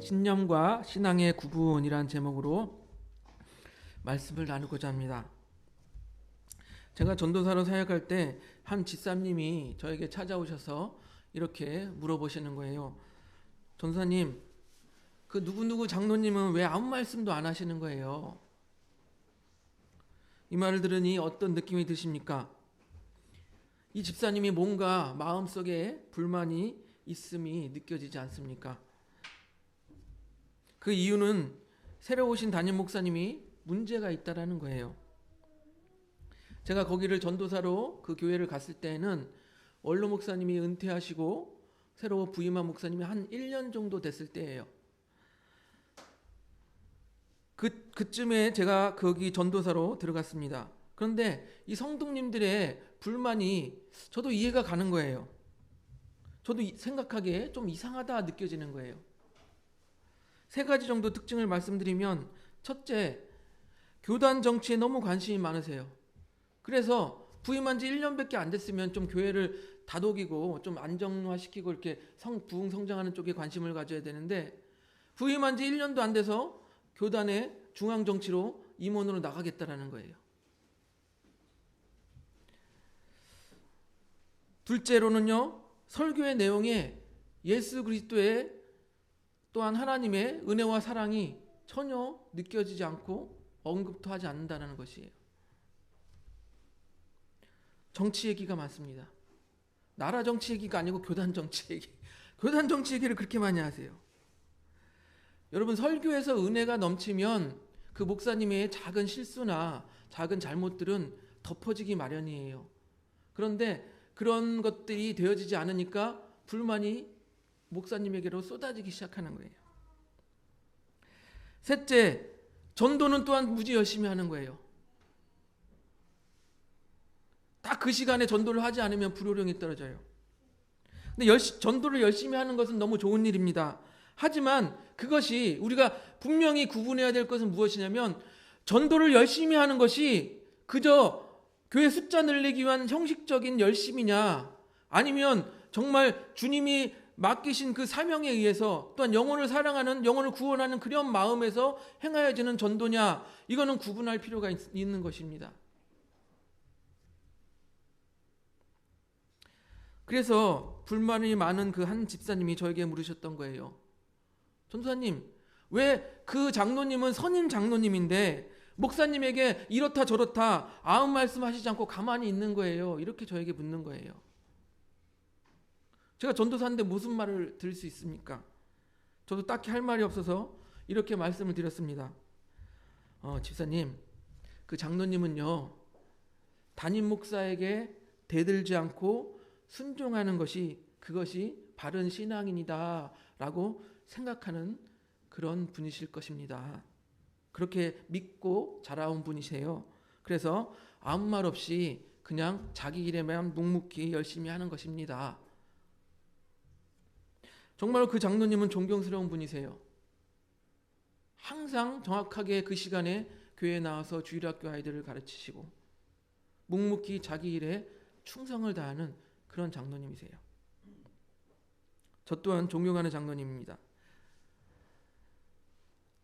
신념과 신앙의 구분이란 제목으로 말씀을 나누고자 합니다. 제가 전도사로 사역할 때 한 집사님이 저에게 찾아오셔서 이렇게 물어보시는 거예요. 전사님, 그 누구누구 장로님은 왜 아무 말씀도 안 하시는 거예요? 이 말을 들으니 어떤 느낌이 드십니까? 이 집사님이 뭔가 마음속에 불만이 있음이 느껴지지 않습니까? 그 이유는 새로 오신 담임 목사님이 문제가 있다라는 거예요. 제가 거기를 전도사로 그 교회를 갔을 때는 원로 목사님이 은퇴하시고 새로 부임한 목사님이 한 1년 정도 됐을 때예요. 그 그쯤에 제가 거기 전도사로 들어갔습니다. 그런데 이 성도님들의 불만이 저도 이해가 가는 거예요. 저도 생각하기에 좀 이상하다 느껴지는 거예요. 세 가지 정도 특징을 말씀드리면 첫째, 교단 정치에 너무 관심이 많으세요. 그래서 부임한 지 1년밖에 안 됐으면 좀 교회를 다독이고 좀 안정화시키고 이렇게 성, 부흥 성장하는 쪽에 관심을 가져야 되는데 부임한 지 1년도 안 돼서 교단의 중앙 정치로 임원으로 나가겠다라는 거예요. 둘째로는요. 설교의 내용에 예수 그리스도의 또한 하나님의 은혜와 사랑이 전혀 느껴지지 않고 언급도 하지 않는다는 것이에요. 정치 얘기가 많습니다. 나라 정치 얘기가 아니고 교단 정치 얘기. 교단 정치 얘기를 그렇게 많이 하세요. 여러분 설교에서 은혜가 넘치면 그 목사님의 작은 실수나 작은 잘못들은 덮어지기 마련이에요. 그런데 그런 것들이 되어지지 않으니까 불만이 목사님에게로 쏟아지기 시작하는 거예요. 셋째, 전도는 또한 무지 열심히 하는 거예요. 딱그 시간에 전도를 하지 않으면 불효령이 떨어져요. 근데 열시, 전도를 열심히 하는 것은 너무 좋은 일입니다. 하지만 그것이 우리가 분명히 구분해야 될 것은 무엇이냐면 전도를 열심히 하는 것이 그저 교회 숫자 늘리기 위한 형식적인 열심이냐 아니면 정말 주님이 맡기신 그 사명에 의해서 또한 영혼을 사랑하는 영혼을 구원하는 그런 마음에서 행하여지는 전도냐 이거는 구분할 필요가 있, 있는 것입니다. 그래서 불만이 많은 그 한 집사님이 저에게 물으셨던 거예요. 전도사님, 왜 그 장로님은 선임 장로님인데 목사님에게 이렇다 저렇다 아무 말씀 하시지 않고 가만히 있는 거예요. 이렇게 저에게 묻는 거예요. 제가 전도사인데 무슨 말을 들을 수 있습니까? 저도 딱히 할 말이 없어서 이렇게 말씀을 드렸습니다. 어, 집사님, 그 장로님은요, 담임 목사에게 대들지 않고 순종하는 것이 그것이 바른 신앙인이다라고 생각하는 그런 분이실 것입니다. 그렇게 믿고 자라온 분이세요. 그래서 아무 말 없이 그냥 자기 일에만 묵묵히 열심히 하는 것입니다. 정말 그 장로님은 존경스러운 분이세요. 항상 정확하게 그 시간에 교회에 나와서 주일학교 아이들을 가르치시고 묵묵히 자기 일에 충성을 다하는 그런 장로님이세요. 저 또한 존경하는 장로님입니다.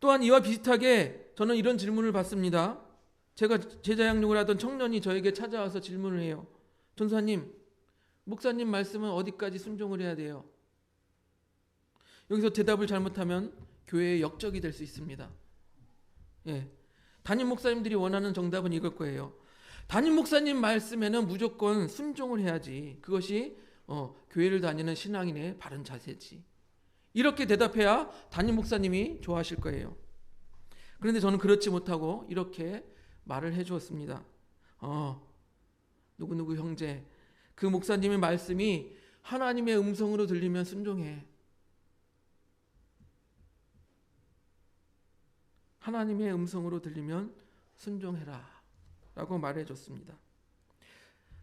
또한 이와 비슷하게 저는 이런 질문을 받습니다. 제가 제자 양육을 하던 청년이 저에게 찾아와서 질문을 해요. 전사님, 목사님 말씀은 어디까지 순종을 해야 돼요? 여기서 대답을 잘못하면 교회의 역적이 될 수 있습니다. 예. 담임 목사님들이 원하는 정답은 이걸 거예요. 담임 목사님 말씀에는 무조건 순종을 해야지. 그것이 어, 교회를 다니는 신앙인의 바른 자세지. 이렇게 대답해야 담임 목사님이 좋아하실 거예요. 그런데 저는 그렇지 못하고 이렇게 말을 해 주었습니다. 어, 누구누구 형제, 그 목사님의 말씀이 하나님의 음성으로 들리면 순종해. 하나님의 음성으로 들리면 순종해라. 라고 말해 줬습니다.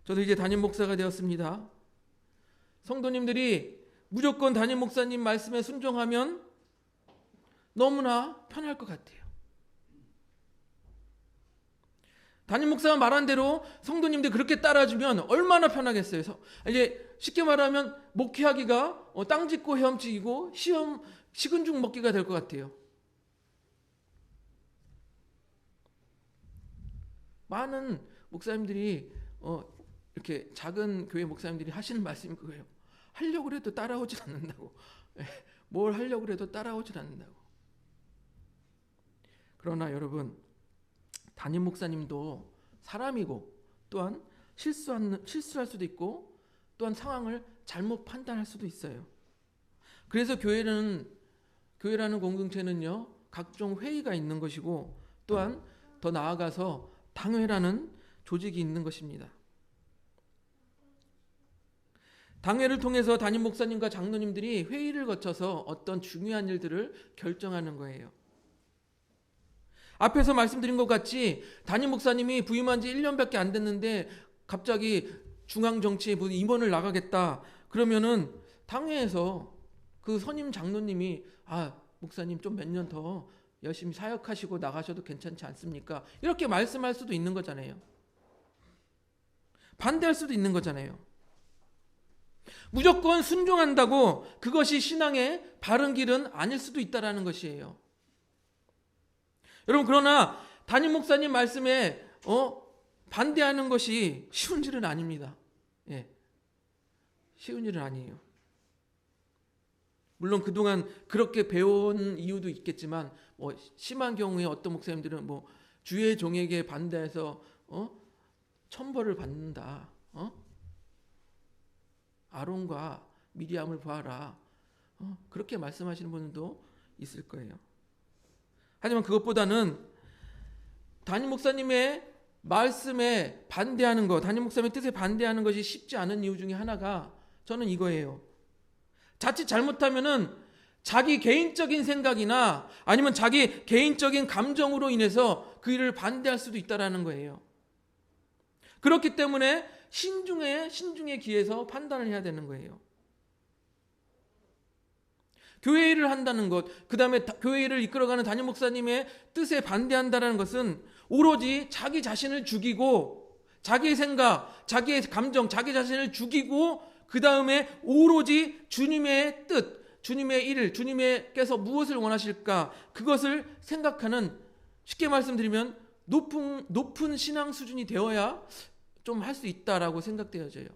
저도 이제 담임 목사가 되었습니다. 성도님들이 무조건 담임 목사님 말씀에 순종하면 너무나 편할 것 같아요. 담임 목사가 말한 대로 성도님들 그렇게 따라주면 얼마나 편하겠어요. 이제 쉽게 말하면 목회하기가 어, 땅 짓고 헤엄치고 시험 식은 죽 먹기가 될 것 같아요. 많은 목사님들이 어, 이렇게 작은 교회 목사님들이 하시는 말씀이 그거예요. 하려고 해도 따라오질 않는다고. 예, 뭘 하려고 해도 따라오질 않는다고. 그러나 여러분 담임 목사님도 사람이고 또한 실수한, 실수할 수도 있고 또한 상황을 잘못 판단할 수도 있어요. 그래서 교회는 교회라는 공동체는요 각종 회의가 있는 것이고 또한 더 나아가서 당회라는 조직이 있는 것입니다. 당회를 통해서 담임 목사님과 장로님들이 회의를 거쳐서 어떤 중요한 일들을 결정하는 거예요. 앞에서 말씀드린 것 같이 담임 목사님이 부임한 지 1년밖에 안 됐는데 갑자기 중앙 정치에 임원을 나가겠다. 그러면은 당회에서 그 선임 장로님이 아, 목사님 좀 몇 년 더 열심히 사역하시고 나가셔도 괜찮지 않습니까? 이렇게 말씀할 수도 있는 거잖아요. 반대할 수도 있는 거잖아요. 무조건 순종한다고 그것이 신앙의 바른 길은 아닐 수도 있다라는 것이에요. 여러분 그러나 담임 목사님 말씀에 어 반대하는 것이 쉬운 일은 아닙니다. 예. 쉬운 일은 아니에요. 물론 그동안 그렇게 배운 이유도 있겠지만 뭐 심한 경우에 어떤 목사님들은 뭐 주의 종에게 반대해서 어 천벌을 받는다. 어? 아론과 미리암을 보아라. 어? 그렇게 말씀하시는 분도 있을 거예요. 하지만 그것보다는 담임 목사님의 말씀에 반대하는 것, 담임 목사님의 뜻에 반대하는 것이 쉽지 않은 이유 중에 하나가 저는 이거예요. 자칫 잘못하면은 자기 개인적인 생각이나 아니면 자기 개인적인 감정으로 인해서 그 일을 반대할 수도 있다라는 거예요. 그렇기 때문에 신중에 신중에 기해서 판단을 해야 되는 거예요. 교회 일을 한다는 것, 그 다음에 교회 일을 이끌어가는 담임 목사님의 뜻에 반대한다는 것은 오로지 자기 자신을 죽이고 자기의 생각, 자기의 감정, 자기 자신을 죽이고 그 다음에 오로지 주님의 뜻, 주님의 일을, 주님께서 무엇을 원하실까 그것을 생각하는 쉽게 말씀드리면 높은 높은 신앙 수준이 되어야 좀 할 수 있다라고 생각되어져요.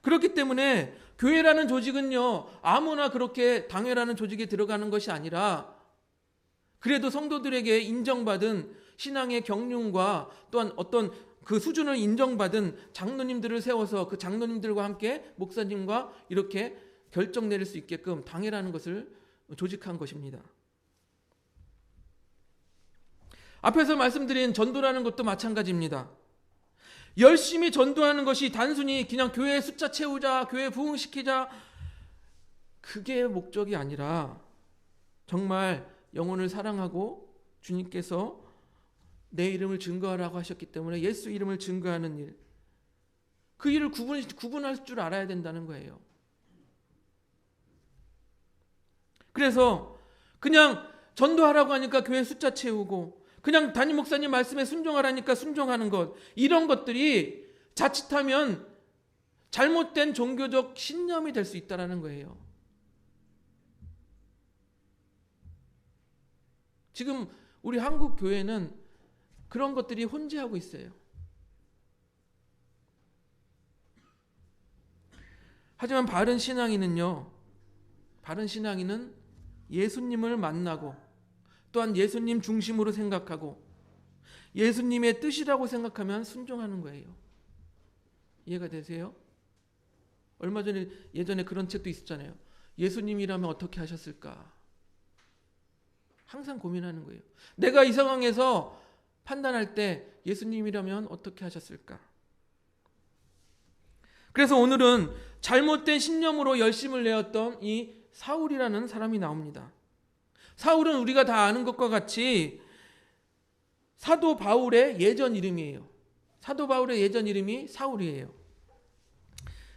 그렇기 때문에 교회라는 조직은요, 아무나 그렇게 당회라는 조직에 들어가는 것이 아니라 그래도 성도들에게 인정받은 신앙의 경륜과 또한 어떤 그 수준을 인정받은 장로님들을 세워서 그 장로님들과 함께 목사님과 이렇게 결정 내릴 수 있게끔 당회라는 것을 조직한 것입니다. 앞에서 말씀드린 전도라는 것도 마찬가지입니다. 열심히 전도하는 것이 단순히 그냥 교회 숫자 채우자, 교회 부흥시키자, 그게 목적이 아니라 정말 영혼을 사랑하고 주님께서 내 이름을 증거하라고 하셨기 때문에 예수 이름을 증거하는 일, 그 일을 구분, 구분할 줄 알아야 된다는 거예요. 그래서 그냥 전도하라고 하니까 교회 숫자 채우고 그냥 담임 목사님 말씀에 순종하라니까 순종하는 것 이런 것들이 자칫하면 잘못된 종교적 신념이 될 수 있다라는 거예요. 지금 우리 한국 교회는 그런 것들이 혼재하고 있어요. 하지만 바른 신앙인은요. 바른 신앙인은 예수님을 만나고 또한 예수님 중심으로 생각하고 예수님의 뜻이라고 생각하면 순종하는 거예요. 이해가 되세요? 얼마 전에 예전에 그런 책도 있었잖아요. 예수님이라면 어떻게 하셨을까? 항상 고민하는 거예요. 내가 이 상황에서 판단할 때 예수님이라면 어떻게 하셨을까? 그래서 오늘은 잘못된 신념으로 열심을 내었던 이 사울이라는 사람이 나옵니다. 사울은 우리가 다 아는 것과 같이 사도 바울의 예전 이름이에요. 사도 바울의 예전 이름이 사울이에요.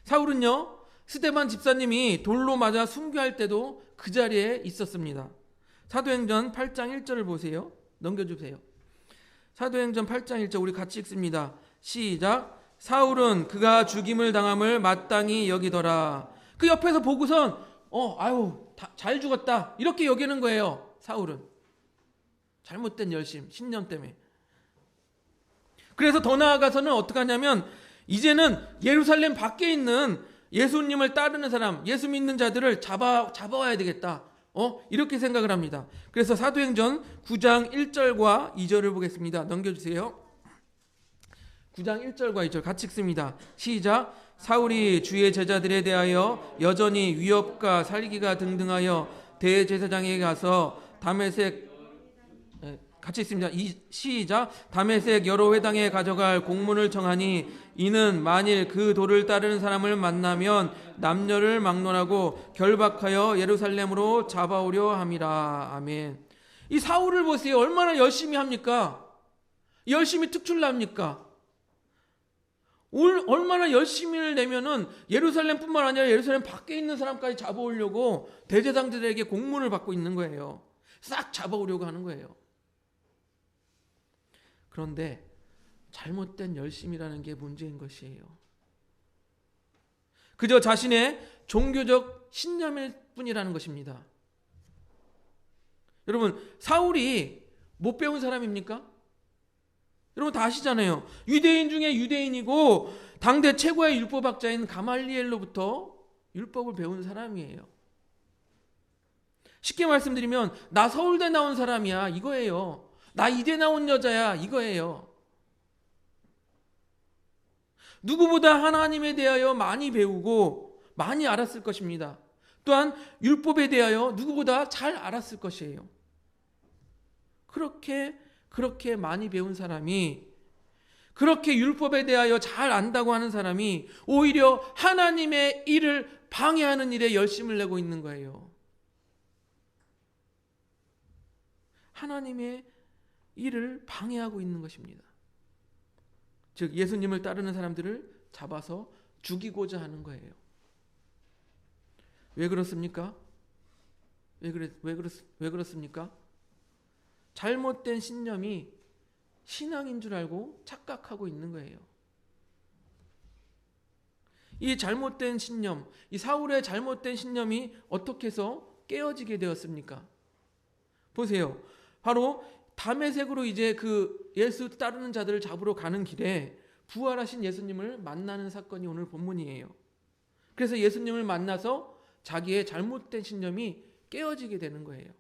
사울은요, 스테반 집사님이 돌로 맞아 순교할 때도 그 자리에 있었습니다. 사도행전 8장 1절을 보세요. 넘겨주세요. 사도행전 8장 1절 우리 같이 읽습니다. 시작. 사울은 그가 죽임을 당함을 마땅히 여기더라. 그 옆에서 보고선 어 아유 다- 잘 죽었다 이렇게 여기는 거예요. 사울은 잘못된 열심 신념 때문에. 그래서 더 나아가서는 어떻게 하냐면 이제는 예루살렘 밖에 있는 예수님을 따르는 사람, 예수 믿는 자들을 잡아 잡아와야 되겠다. 어? 이렇게 생각을 합니다. 그래서 사도행전 9장 1절과 2절을 보겠습니다. 넘겨 주세요. 9장 1절과 2절 같이 읽습니다. 시작. 사울이 주의 제자들에 대하여 여전히 위협과 살기가 등등하여 대제사장에게 가서 담에색 에, 같이 있습니다. 이, 시작. 담에색 여러 회당에 가져갈 공문을 청하니 이는 만일 그 도를 따르는 사람을 만나면 남녀를 막론하고 결박하여 예루살렘으로 잡아오려 함이라. 아멘. 이 사울을 보세요. 얼마나 열심히 합니까? 열심히 특출납니까? 올- 얼마나 열심히를 내면은 예루살렘뿐만 아니라 예루살렘 밖에 있는 사람까지 잡아오려고 대제당들에게 공문을 받고 있는 거예요. 싹 잡아오려고 하는 거예요. 그런데 잘못된 열심이라는 게 문제인 것이에요. 그저 자신의 종교적 신념일 뿐이라는 것입니다. 여러분, 사울이 못 배운 사람입니까? 여러분 다 아시잖아요. 유대인 중에 유대인이고 당대 최고의 율법학자인 가말리엘로부터 율법을 배운 사람이에요. 쉽게 말씀드리면 나 서울대 나온 사람이야 이거예요. 나 이대 나온 여자야 이거예요. 누구보다 하나님에 대하여 많이 배우고 많이 알았을 것입니다. 또한 율법에 대하여 누구보다 잘 알았을 것이에요. 그렇게 그렇게 많이 배운 사람이 그렇게 율법에 대하여 잘 안다고 하는 사람이 오히려 하나님의 일을 방해하는 일에 열심을 내고 있는 거예요. 하나님의 일을 방해하고 있는 것입니다. 즉 예수님을 따르는 사람들을 잡아서 죽이고자 하는 거예요. 왜 그렇습니까? 왜 그래 왜 그렇 왜 그렇습니까? 잘못된 신념이 신앙인 줄 알고 착각하고 있는 거예요. 이 잘못된 신념, 이 사울의 잘못된 신념이 어떻게 해서 깨어지게 되었습니까? 보세요. 바로 담에색으로 이제 그 예수 따르는 자들을 잡으러 가는 길에 부활하신 예수님을 만나는 사건이 오늘 본문이에요. 그래서 예수님을 만나서 자기의 잘못된 신념이 깨어지게 되는 거예요.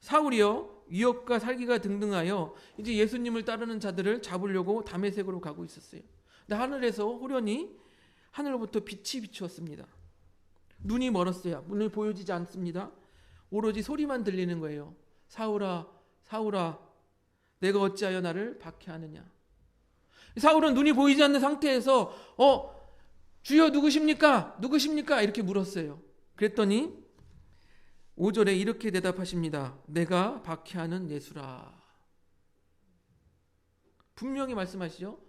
사울이요 위협과 살기가 등등하여 이제 예수님을 따르는 자들을 잡으려고 담에색으로 가고 있었어요. 근데 하늘에서 호련히 하늘로부터 빛이 비추었습니다. 눈이 멀었어요. 눈이 보여지지 않습니다. 오로지 소리만 들리는 거예요. 사울아, 사울아, 내가 어찌하여 나를 박해하느냐? 사울은 눈이 보이지 않는 상태에서 어 주여 누구십니까? 누구십니까? 이렇게 물었어요. 그랬더니 5절에 이렇게 대답하십니다. 내가 박해하는 예수라. 분명히 말씀하시죠.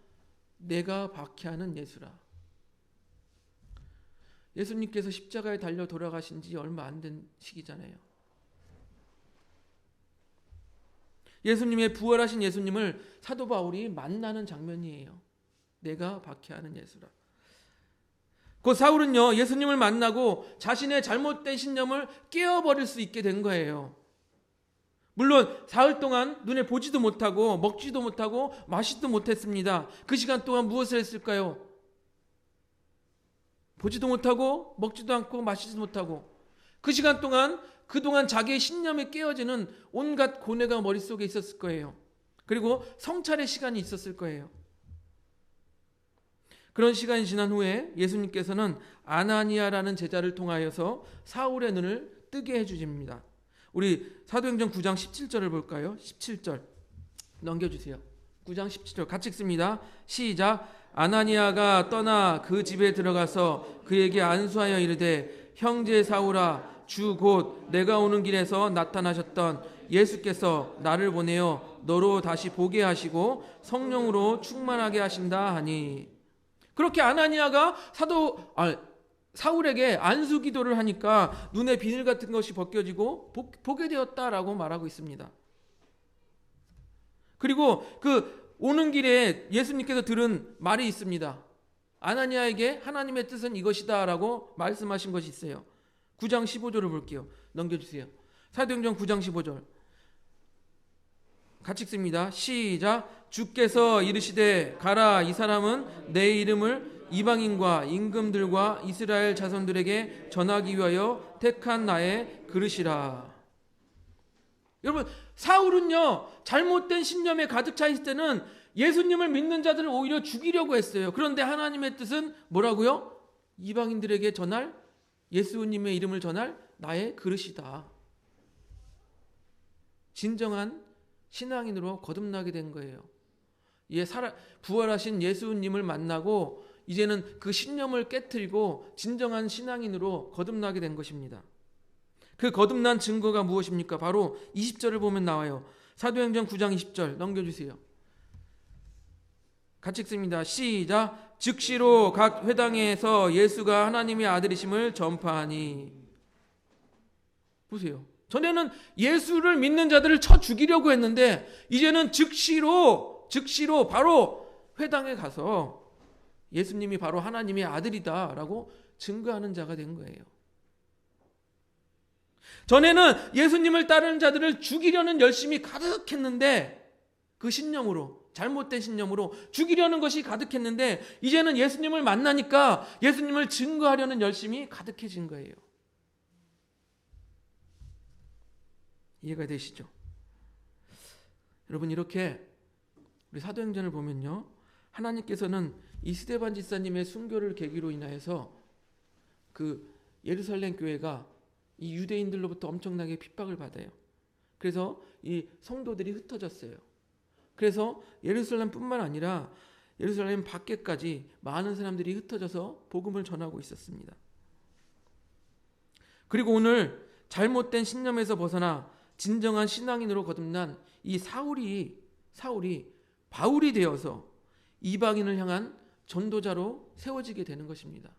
내가 박해하는 예수라. 예수님께서 십자가에 달려 돌아가신 지 얼마 안 된 시기잖아요. 예수님의 부활하신 예수님을 사도 바울이 만나는 장면이에요. 내가 박해하는 예수라. 그 사울은요 예수님을 만나고 자신의 잘못된 신념을 깨어버릴 수 있게 된 거예요. 물론 사흘 동안 눈에 보지도 못하고 먹지도 못하고 마시지도 못했습니다. 그 시간 동안 무엇을 했을까요? 보지도 못하고 먹지도 않고 마시지도 못하고 그 시간 동안 그동안 자기의 신념에 깨어지는 온갖 고뇌가 머릿속에 있었을 거예요. 그리고 성찰의 시간이 있었을 거예요. 그런 시간이 지난 후에 예수님께서는 아나니아라는 제자를 통하여서 사울의 눈을 뜨게 해주십니다. 우리 사도행전 9장 17절을 볼까요? 17절 넘겨주세요. 9장 17절 같이 읽습니다. 시작. 아나니아가 떠나 그 집에 들어가서 그에게 안수하여 이르되 형제 사울아 주 곧 내가 오는 길에서 나타나셨던 예수께서 나를 보내어 너로 다시 보게 하시고 성령으로 충만하게 하신다 하니 그렇게 아나니아가 사도 아, 사울에게 안수 기도를 하니까 눈에 비늘 같은 것이 벗겨지고 보, 보게 되었다라고 말하고 있습니다. 그리고 그 오는 길에 예수님께서 들은 말이 있습니다. 아나니아에게 하나님의 뜻은 이것이다라고 말씀하신 것이 있어요. 9장 15절을 볼게요. 넘겨주세요. 사도행전 9장 15절. 같이 읽습니다. 시작. 주께서 이르시되 가라 이 사람은 내 이름을 이방인과 임금들과 이스라엘 자손들에게 전하기 위하여 택한 나의 그릇이라. 여러분 사울은요 잘못된 신념에 가득 차 있을 때는 예수님을 믿는 자들을 오히려 죽이려고 했어요. 그런데 하나님의 뜻은 뭐라고요? 이방인들에게 전할 예수님의 이름을 전할 나의 그릇이다. 진정한 신앙인으로 거듭나게 된 거예요. 예, 살아, 부활하신 예수님을 만나고 이제는 그 신념을 깨뜨리고 진정한 신앙인으로 거듭나게 된 것입니다. 그 거듭난 증거가 무엇입니까? 바로 20절을 보면 나와요. 사도행전 9장 20절 넘겨주세요. 같이 읽습니다. 시작. 즉시로 각 회당에서 예수가 하나님의 아들이심을 전파하니. 보세요. 전에는 예수를 믿는 자들을 쳐 죽이려고 했는데 이제는 즉시로 즉시로 바로 회당에 가서 예수님이 바로 하나님의 아들이다라고 증거하는 자가 된 거예요. 전에는 예수님을 따르는 자들을 죽이려는 열심이 가득했는데 그 신념으로 잘못된 신념으로 죽이려는 것이 가득했는데 이제는 예수님을 만나니까 예수님을 증거하려는 열심이 가득해진 거예요. 이해가 되시죠? 여러분 이렇게 우리 사도행전을 보면요. 하나님께서는 이 스데반 지사님의 순교를 계기로 인하여서 그 예루살렘 교회가 이 유대인들로부터 엄청나게 핍박을 받아요. 그래서 이 성도들이 흩어졌어요. 그래서 예루살렘뿐만 아니라 예루살렘 밖에까지 많은 사람들이 흩어져서 복음을 전하고 있었습니다. 그리고 오늘 잘못된 신념에서 벗어나 진정한 신앙인으로 거듭난 이 사울이 사울이 바울이 되어서 이방인을 향한 전도자로 세워지게 되는 것입니다.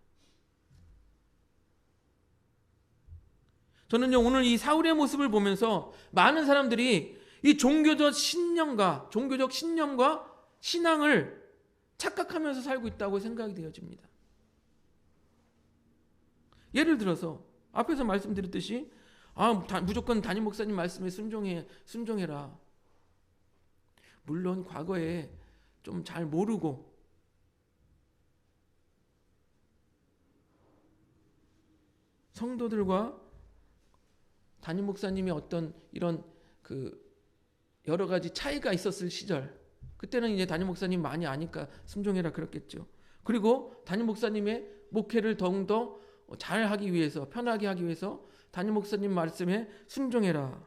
저는요 오늘 이 사울의 모습을 보면서 많은 사람들이 이 종교적 신념과 종교적 신념과 신앙을 착각하면서 살고 있다고 생각이 되어집니다. 예를 들어서 앞에서 말씀드렸듯이 아 무조건 담임 목사님 말씀에 순종해 순종해라. 물론 과거에 좀 잘 모르고 성도들과 담임 목사님이 어떤 이런 그 여러 가지 차이가 있었을 시절 그때는 이제 담임 목사님 많이 아니까 순종해라 그랬겠죠. 그리고 담임 목사님의 목회를 더욱더 잘 하기 위해서 편하게 하기 위해서 담임 목사님 말씀에 순종해라.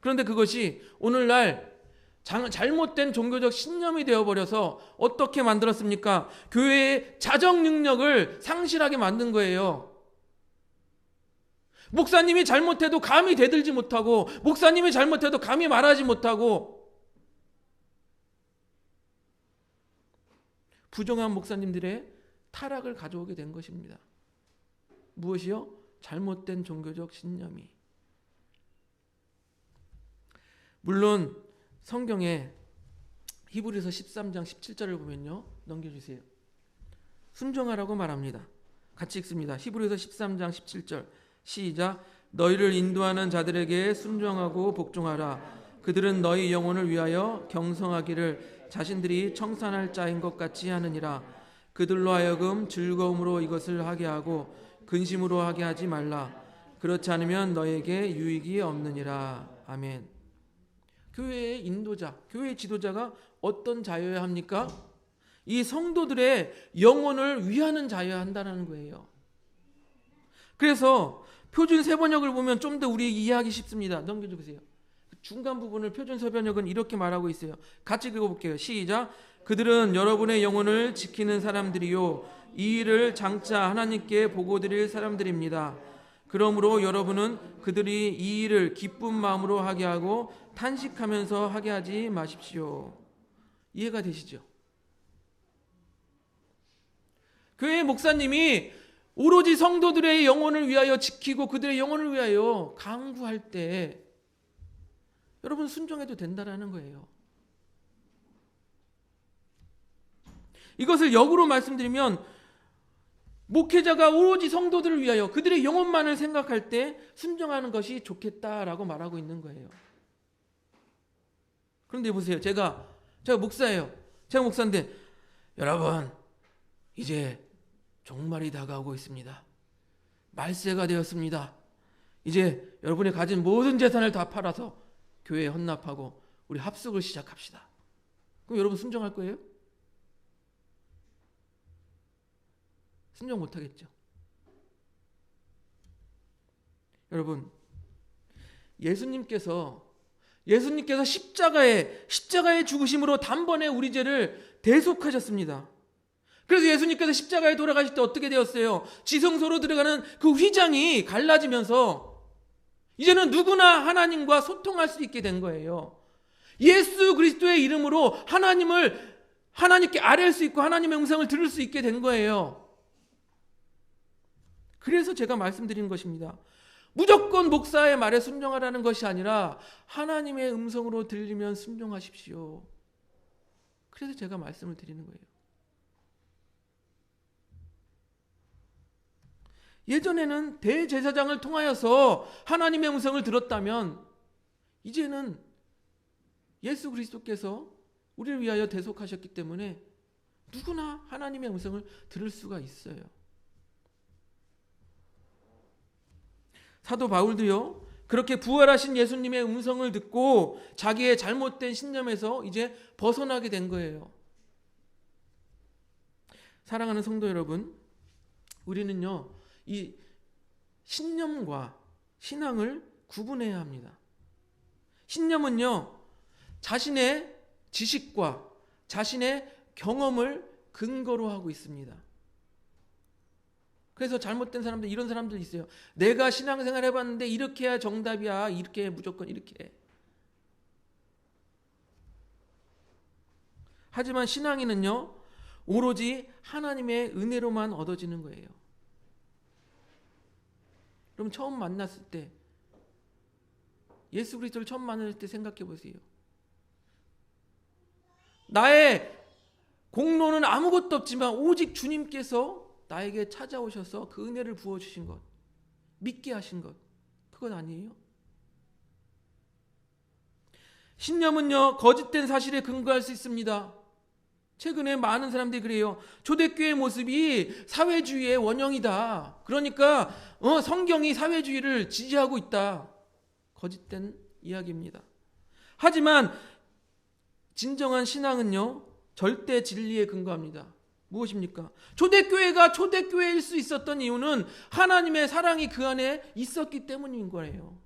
그런데 그것이 오늘날 잘못된 종교적 신념이 되어버려서 어떻게 만들었습니까? 교회의 자정 능력을 상실하게 만든 거예요. 목사님이 잘못해도 감히 대들지 못하고, 목사님이 잘못해도 감히 말하지 못하고, 부정한 목사님들의 타락을 가져오게 된 것입니다. 무엇이요? 잘못된 종교적 신념이. 물론 성경에 히브리서 13장 17절을 보면요. 넘겨주세요. 순종하라고 말합니다. 같이 읽습니다. 히브리서 13장 17절 시작 너희를 인도하는 자들에게 순종하고 복종하라. 그들은 너희 영혼을 위하여 경성하기를 자신들이 청산할 자인 것 같이 하느니라. 그들로 하여금 즐거움으로 이것을 하게 하고 근심으로 하게 하지 말라. 그렇지 않으면 너에게 유익이 없느니라. 아멘. 교회의 인도자, 교회의 지도자가 어떤 자여야 합니까? 이 성도들의 영혼을 위하는 자여야 한다는 거예요. 그래서 표준 세번역을 보면 좀 더 우리 이해하기 쉽습니다. 넘겨주세요. 중간 부분을 표준 세번역은 이렇게 말하고 있어요. 같이 읽어볼게요. 시작. 그들은 여러분의 영혼을 지키는 사람들이요. 이 일을 장차 하나님께 보고드릴 사람들입니다. 그러므로 여러분은 그들이 이 일을 기쁜 마음으로 하게 하고 탄식하면서 하게 하지 마십시오. 이해가 되시죠? 교회 목사님이 오로지 성도들의 영혼을 위하여 지키고 그들의 영혼을 위하여 강구할 때 여러분 순종해도 된다라는 거예요. 이것을 역으로 말씀드리면 목회자가 오로지 성도들을 위하여 그들의 영혼만을 생각할 때 순종하는 것이 좋겠다라고 말하고 있는 거예요. 그런데 보세요. 제가 제가 목사예요. 제가 목사인데 여러분 이제 종말이 다가오고 있습니다. 말세가 되었습니다. 이제 여러분이 가진 모든 재산을 다 팔아서 교회에 헌납하고 우리 합숙을 시작합시다. 그럼 여러분 순종할 거예요? 순종 못 하겠죠. 여러분 예수님께서 예수님께서 십자가에 십자가의 죽으심으로 단번에 우리 죄를 대속하셨습니다. 그래서 예수님께서 십자가에 돌아가실 때 어떻게 되었어요? 지성소로 들어가는 그 휘장이 갈라지면서 이제는 누구나 하나님과 소통할 수 있게 된 거예요. 예수 그리스도의 이름으로 하나님을 하나님께 아뢰할 수 있고 하나님의 음성을 들을 수 있게 된 거예요. 그래서 제가 말씀드린 것입니다. 무조건 목사의 말에 순종하라는 것이 아니라 하나님의 음성으로 들리면 순종하십시오. 그래서 제가 말씀을 드리는 거예요. 예전에는 대제사장을 통하여서 하나님의 음성을 들었다면 이제는 예수 그리스도께서 우리를 위하여 대속하셨기 때문에 누구나 하나님의 음성을 들을 수가 있어요. 사도 바울도요. 그렇게 부활하신 예수님의 음성을 듣고 자기의 잘못된 신념에서 이제 벗어나게 된 거예요. 사랑하는 성도 여러분, 우리는요. 이 신념과 신앙을 구분해야 합니다. 신념은요, 자신의 지식과 자신의 경험을 근거로 하고 있습니다. 그래서 잘못된 사람들, 이런 사람들 있어요. 내가 신앙생활 해봤는데 이렇게 해야 정답이야. 이렇게 해, 무조건 이렇게 해. 하지만 신앙인은요, 오로지 하나님의 은혜로만 얻어지는 거예요. 그럼 처음 만났을 때 예수 그리스도를 처음 만났을 때 생각해 보세요. 나의 공로는 아무것도 없지만 오직 주님께서 나에게 찾아오셔서 그 은혜를 부어 주신 것, 믿게 하신 것, 그건 아니에요? 신념은요, 거짓된 사실에 근거할 수 있습니다. 최근에 많은 사람들이 그래요. 초대교회 모습이 사회주의의 원형이다. 그러니까 어, 성경이 사회주의를 지지하고 있다. 거짓된 이야기입니다. 하지만 진정한 신앙은요. 절대 진리에 근거합니다. 무엇입니까? 초대교회가 초대교회일 수 있었던 이유는 하나님의 사랑이 그 안에 있었기 때문인 거예요.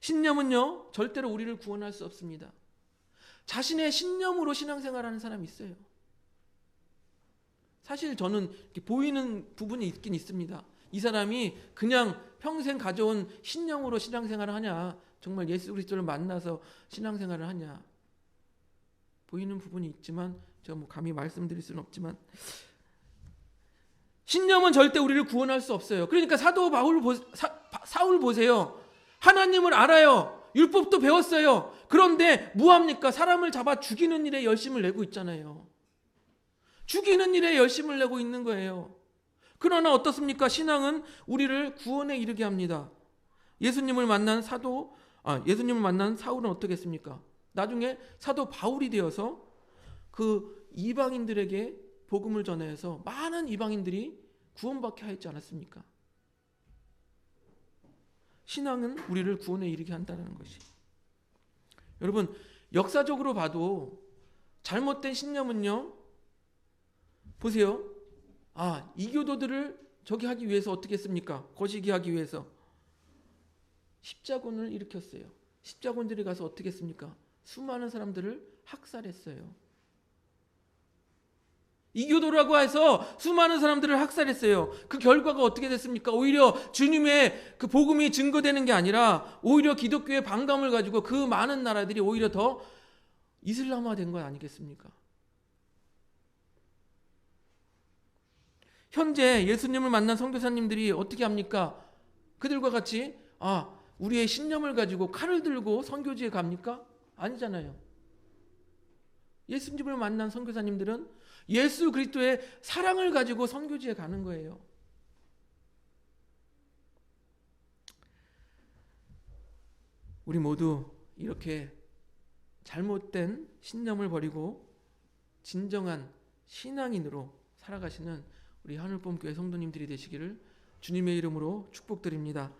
신념은요, 절대로 우리를 구원할 수 없습니다. 자신의 신념으로 신앙생활하는 사람이 있어요. 사실 저는 보이는 부분이 있긴 있습니다. 이 사람이 그냥 평생 가져온 신념으로 신앙생활을 하냐, 정말 예수 그리스도를 만나서 신앙생활을 하냐, 보이는 부분이 있지만 제가 뭐 감히 말씀드릴 수는 없지만 신념은 절대 우리를 구원할 수 없어요. 그러니까 사도 바울 보, 사, 사울 보세요. 하나님을 알아요. 율법도 배웠어요. 그런데 무합니까? 사람을 잡아 죽이는 일에 열심을 내고 있잖아요. 죽이는 일에 열심을 내고 있는 거예요. 그러나 어떻습니까? 신앙은 우리를 구원에 이르게 합니다. 예수님을 만난 사도, 아, 예수님을 만난 사울은 어떻게 했습니까? 나중에 사도 바울이 되어서 그 이방인들에게 복음을 전해서 많은 이방인들이 구원받게 하였지 않았습니까? 신앙은 우리를 구원에 이르게 한다는 것이. 여러분, 역사적으로 봐도 잘못된 신념은요. 보세요. 아, 이교도들을 저기 하기 위해서 어떻게 했습니까? 거시기 하기 위해서 십자군을 일으켰어요. 십자군들이 가서 어떻게 했습니까? 수많은 사람들을 학살했어요. 이교도라고 해서 수많은 사람들을 학살했어요. 그 결과가 어떻게 됐습니까? 오히려 주님의 그 복음이 증거되는 게 아니라 오히려 기독교의 반감을 가지고 그 많은 나라들이 오히려 더 이슬람화 된것 아니겠습니까? 현재 예수님을 만난 선교사님들이 어떻게 합니까? 그들과 같이 아, 우리의 신념을 가지고 칼을 들고 선교지에 갑니까? 아니잖아요. 예수님을 만난 선교사님들은 예수 그리스도의 사랑을 가지고 선교지에 가는 거예요. 우리 모두 이렇게 잘못된 신념을 버리고 진정한 신앙인으로 살아가시는 우리 하늘봄교회 성도님들이 되시기를 주님의 이름으로 축복드립니다.